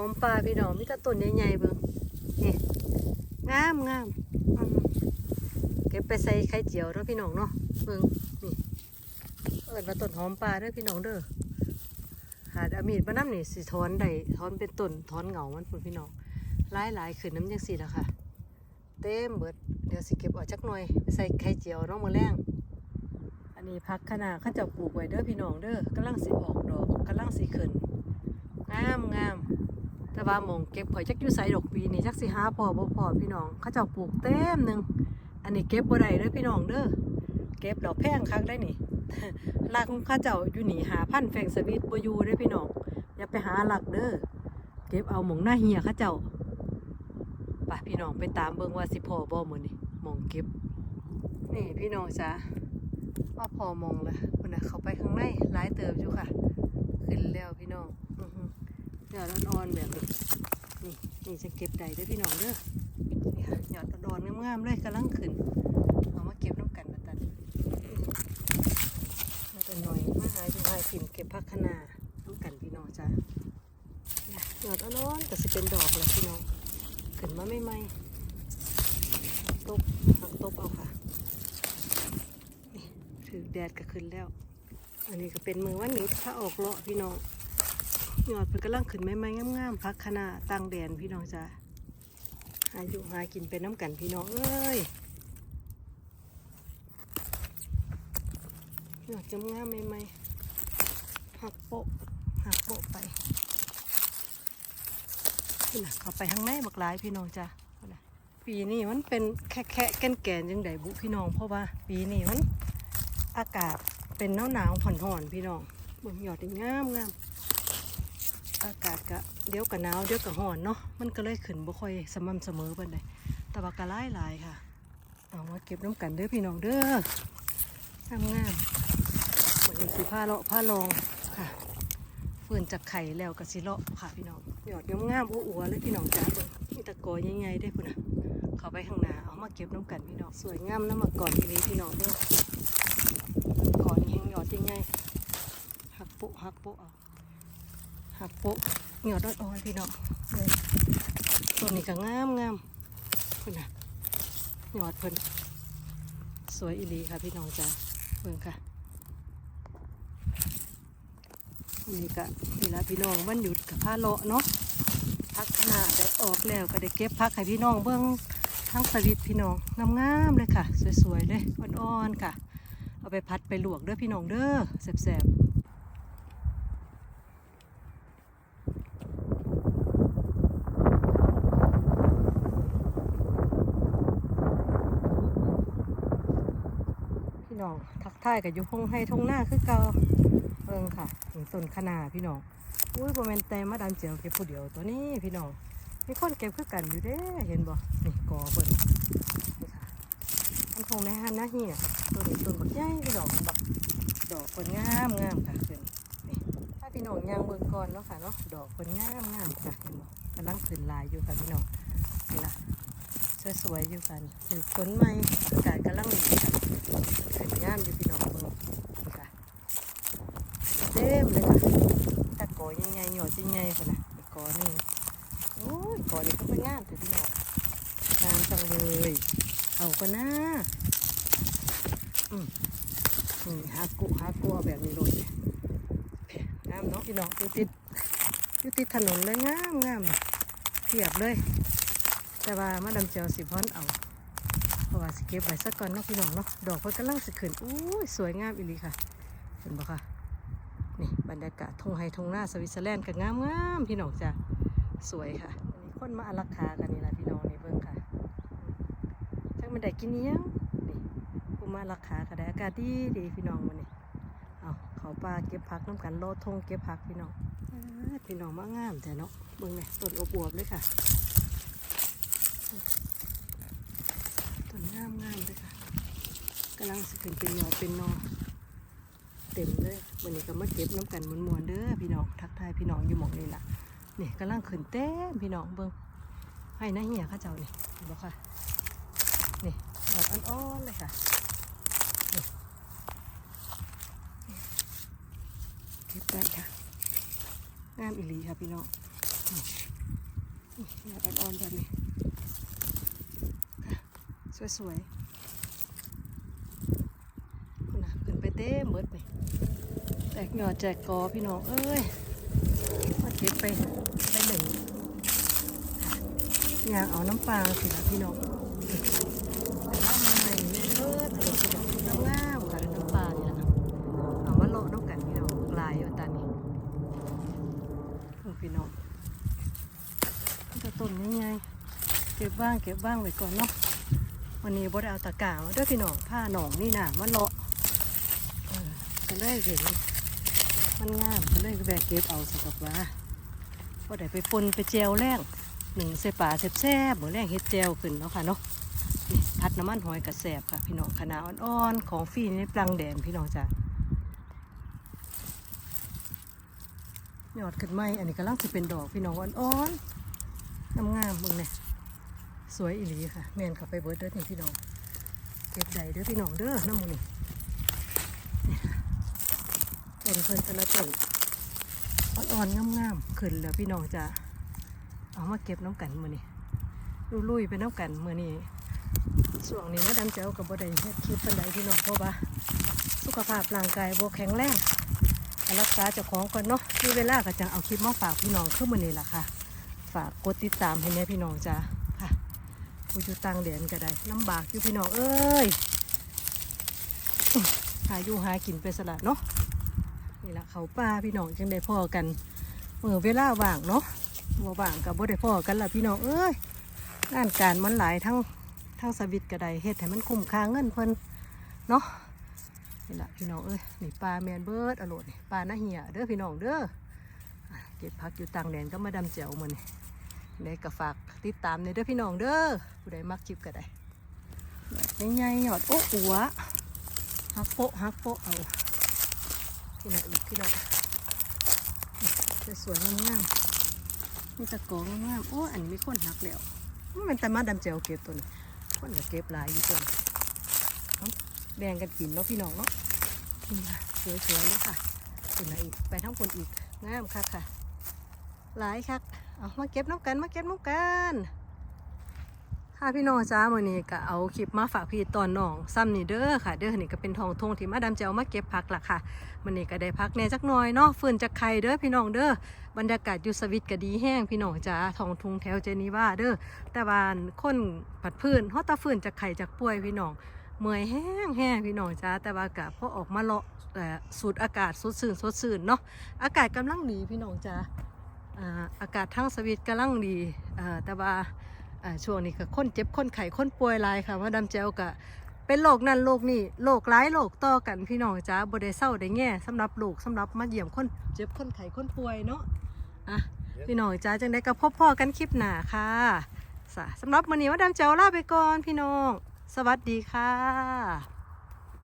อมปลาพี่น้องมีแต่ต้นใหญ่ๆเบิ่งนี่งามงามเก็บไปใส่ไข่เจียวเนาะพี่น้องเนาะเบิ่งนี่เอิ้นว่าต้นหอมปลาเด้อพี่น้องเด้อหาดอมีดมาน้ำนี่สิถอนได้ถอนเป็นต้นถอนเหงามันพุ่นพี่น้องหลายๆขึ้นน้ำจังซี่ล่ะค่ะ เต็มเบิดเดี๋ยวสิเก็บออกจักหน่อยไปใส่ไข่เจียวเน้องมือแรงอันนี้พักขนาดเขาจะปลูกไว้เด้อพี่น้องเด้อกำลังสิออกดอกกำลังสิขึ้นงามงาม แต่ว่ามองเก็บข่อยจักอยู่ใส่ดอกปีนี่จักสิหาพอบ่พอพี่น้องเขาเจะปลูกเต็มหนึ่งอันนี้เก็บบ่ได้เด้อพี่น้องเด้อเก็บดอกแพงคักได้นี่ลักของเข้าเจ้าอยู่หนีหาพันแฟงสวิตบ่อยู่เด้อพี่น้องอย่าไปหาหลักเด้อเก็บเอาหมองหน้าเหียเข้าเจ้าไปพี่น้องไปตามเบิ่งว่าสิพอบ่มื้อนี้มองเก็บ นี่พี่น้องจ้าว่าพอมองเลยคนน่ะเขาไปข้างในหลายเติบอยู่ค่ะ ขึ้นแล้วพี่น้อง อือดอ่อนๆแบบนี้นี่นี่จะเก็บได้เด้อพี่น้องเด้อนี่ค่ะยอดอ่อนๆงามๆเลยกำลังขึ้นเอามาเก็บน้ำกันมาตัดมาแต่หน่อยมาหายอยู่หายกินเก็บผักคะนาน้ำกันพี่น้องจ้าเนี่ยยอดอ่อนๆก็สิเป็นดอกเลยพี่น้องขึ้นมาไม่ไมหักตบหักตบเอาค่ะนี่ถือแดดก็ขึ้นแล้ว อันนี้ก็เป็นมือวันนี้ถ้าออกเลาะพี่น้อง ยอดเป็นกำลังขึ้นไม่ไม่งามๆพักขนาตั้งแดนพี่น้องจ้าหาอยู่หากินเป็นน้ำกันพี่น้องเอ้ยยอดจำงามไม่ไม่หักโปะหักโปะไปนี่นะเขาไปข้างในบักหลายพี่น้องจ้ะพุ่นน่ะปีนี้มันเป็นแค่แค่แก่นแก่นยังไดบุพี่น้องเพราะว่า ปีนี้มันอากาศเป็นหนาวหนาวผ่อนห่อนๆพี่น้องบิ่งยอดนี่งามงาม อากาศก็เดี๋ยวก็หนาวเดี๋ยวก็ห่อนเนาะมันก็เลยขึ้นบ่ค่อยสม่ำเสมอปานใดแต่ว่าก็หลายหลายๆค่ะ เอามาเก็บน้ำกันเด้อพี่น้องเด้องามงามๆเหมือนสีผ้าเลาะผ้าลองค่ะฟืนจากไข่แล้วกับสิเลาะค่ะพี่น้องหยอดงามๆอ้วนๆเลยพี่น้องจ้าเมีตะกอใหญ่ๆได้พุ่นน่ะเข้าไปข้างหน้าเอามาเก็บน้ำกันพี่น้องสวยงามน้ำมาก่อนทีนี้พี่น้องเด้อก่อนแห้งหยอดใหญ่ๆหักโปะหักโปะเอา หักโปะหยอดอ่อนๆพี่น้องเบิ่งต้นนี้ก็งามงามๆพุ่นน่ะหยอดเพิ่นสวยอีหลีค่ะพี่น้องจ้าเบิ่งค่ะนี่ก็นี่ละพี่น้องวันหยุดกับผ้าเลาะเนาะพักขนาดได้ออกแล้วก็ได้เก็บพักให้พี่น้องเบื้องทั้งสวิตพี่น้องงามๆเลยค่ะ สวยๆเลยอ่อนๆค่ะ เอาไปพัดไปลวกเด้อพี่น้องเด้อแซ่บๆพี่น้อง ทักทายกับอยู่พงให้ทงหน้าคือเกาเบิ่งค่ะถึงต้นขนาพี่น้องอุ้ยบ่แม่นแต่มาดามเจียวเก็บผู้เดียวตัวนี้พี่น้องมีคนเก็บคือกันอยู่เด้เห็นบ่นี่กอเพิ่นนี่ค่ะมันคงในหันนะเฮียตัวนี้ต้นบักใหญ่พี่น้องบักดอกเพิ่นงามงามค่ะเพิ่นนี่ถ้าพี่น้องย่างเบิ่งก่อนเนาะค่ะเนาะดอกเพิ่นงามงามค่ะเห็นบ่กำลังขึ้นลายอยู่ค่ะพี่น้องนี่ล่ะ สวยๆอยู่กันถือฝนใหม่อากาศกำลังดีค่ะขึ้นงามอยู่พี่น้องเบิ่งค่ะเต็มเลยค่ะตะกอยังไงหยอดยังไงคนน่ะตะกอหนึ่งโอ้ยกอนี่ก็เป็นงามแต่พี่น้องงามจังเลยเอาก็น่าอืมฮากุฮากุเอาแบบนี้เลยงามเนาะพี่น้องอยู่ติดอยู่ติดถนนเลยงามงามเพียบเลย แต่ว่ามาดำเจียวสิพอนเอาเพราะว่าสิเก็บไว้สักก่อนเนาะพี่น้องเนาะดอกเพิ่นกำลังสิขึ้นอู้สวยงามอีหลีค่ะ เห็นบ่ค่ะนี่บรรยากาศทงไฮทงหน้าสวิตเซอร์แลนด์ก็งามงามพี่น้องจ้ะสวยค่ะอันนี้คนมาอารักขากันนี่ละพี่น้องนี่เบิ่งค่ะจังมันได้กินเนี้ยนี่ผู้มาอารักขาก็ได้อากาศดีดีพี่น้องมันนี่เอาเขาป่าเก็บผักน้ำกันโลดทงเก็บผักพี่น้องพี่น้องมางามแต่เนาะเบิ่งเลยต้นอบอวบเลยค่ะ ต้นงามงามๆเลยค่ะกำลังสิขึ้นเป็นหยอดเป็นนอเต็มเลยวันนี้ก็มาเก็บน้ำกันมวนๆเด้อพี่น้องทักทายพี่น้องอยู่หมองนี่ล่ะนี่กำลังขึ้นเต็มพี่น้องเบิ้งให้นะเหี่ยข้าเจ้านี่บอกค่ะนี่ออกอ่อนๆเลยค่ะเก็บได้ค่ะงามอีหลีค่ะพี่น้องอดอ่อนๆแบบนี้ สวยๆคุณนะขึ้นไปเต้มเบิดนี่แตกหยอดแจกกอพี่น้องเอ้ยมาเก็บไปไปหนึ่งอยากเอาน้ำปลาสิละพี่น้องแต่ว่ามาใหม่เนี่ยเบิดเลยพี่น้อน้ำง่ามค่ะน้ำปลาเนี่ยนะเอามาโลน้ำกันพี่น้องลายอยู่ตานี้พี่น้องจะต้นยังไงเก็บบ้างเก็บบ้างไว้ก่อนเนาะ วันนี้บ่ได้เอาตะกามาเด้วยพี่น้องผ้าหนองนี่นะมันเลาะเออก็เลยเห็นมันงามก็เลยแบกเก็บเอาสักว่าก็ได้ไปปนไปแจวแรงหนึ่งเสป่าแซ่บๆบ่แรงเฮ็ดแจวขึ้นเนาะค่ะเนาะนี่พัดน้ำมันหอยกระแสบค่ะ พี่น้องขนาดอ่อนๆของฟรีในปลังแดนพี่น้องจ้ะยอดขึ้นไหมอันนี้กำลังสิเป็นดอกพี่น้องอ่อนๆงามๆมึงเนี่ย สวยอีหลีค่ะแมนขับไปเบิร์ดเด้อนี่พี่น้องเก็บใดเด้อพี่น้องเด้อน้ำมูนี่นี่ต้นเพิ่นแต่ละต้นอ่อนๆงามๆขึ้นแล้วพี่น้องจะเอามาเก็บน้ำกันมือนี่ลุยๆไปน้ำกันมือนี่ส่วงนี้มาดำเจ้ากับบ่ได้เฮ็ดคลิปปันใดพี่น้องเพราะว่าสุขภาพร่างกายบ่แข็งแรงรักษาเจ้าของก่อนเนาะมีเวลาก็จะเอาคลิปมาฝากพี่น้องขึ้นมือนี่แหละค่ะ ฝากกดติดตามให้แม่พี่น้องจ้า ผู้อยู่ต่างแดนก็ได้ลำบากอยู่พี่น้องเอ้ยหาอยู่หากินไปสลัดเนาะนี่ละเขาป่าพี่น้องจังได้พ่อกันเมื่อเวลาว่างเนาะบ่ว่างกับบ่ได้พ่อกันละพี่น้องเอ้ยงานการมันหลายทั้งทั้งสวิตก็ได้เฮ็ดให้มันคุ้มค่าเงินเพิ่นเนาะนี่ละพี่น้องเอ้ยนี่ปลาแมนเบิร์ดอร่อยปลาหน้าเหี่ยเด้อพี่น้องเด้อเก็บพักอยู่ต่างแดนก็มาดำเจียวมันใน กระฝากติดตามในเด้อพี่น้องเด้อผู้ใดมักคลิปก็ได้แบบใหญ่ๆหยอดโอ้อัวฮักโปะฮักโปะเอาพี่น้องอีกพี่น้องสวยๆงามๆนี่ตะกองงามๆโอ้อันนี้มีคนหักแล้วมันเป็นแต่มาดำเจียวเก็บตัวนี้คนก็เก็บหลายอยู่ตัวนี้เอาแบ่งกันกินเนาะพี่น้องเนาะนี่ค่ะสวยๆเลยค่ะเป็นอะไรอีกไปทั้งคนอีกงามคักค่ะหลายคัก เอามาเก็บน้ำกันมาเก็บน้ำกันค่ะพี่น้องจ้ามื่อนี้ก็เอาคลิปมาฝากพี่ตอนน้องซ้ำนี่เด้อค่ะ เด้อนี่ก็เป็นทองทงที่มาดามเจ้ามาเก็บผักละค่ะมื่อนี้ก็ได้พักแน่จักหน่อยเนาะฟืนจากไข่เด้อพี่น้องเด้อบรรยากาศอยู่สวิตก็ดีแห้งพี่น้องจ้าทองทุงแถวเจนีว่าเด้อแต่ว่าคนปัดพื้นฮอตตาฟืนจากไข่จากป่วยพี่น้องเมื่อยแห้งแห้งพี่น้องจ้าแต่ว่ากะพอออกมาเลาะสูดอากาศสดชื่นสดชื่นเนาะอากาศกำลังดีพี่น้องจ้า อากาศทั้งสวิตกำลังดีแต่ว่าช่วงนี้ก็คนเจ็บคนไข้คนป่วยหลายค่ะว่าดำเจลกะเป็นโรคนั่นโรคนี่โรคร้ายโรคต่อกันพี่น้องจ้าบ่ได้เศร้าได้แง่สำหรับลูกสำหรับมาเยี่ยมคนเจ็บคนไข้คนป่วยเนาะอะพี่น้องจ้าจังได้กับพบพ่อกันคลิปหน้าค่ะสำหรับวันนี้ว่าดำเจลลาไปก่อนพี่น้อง สวัสดีค่ะ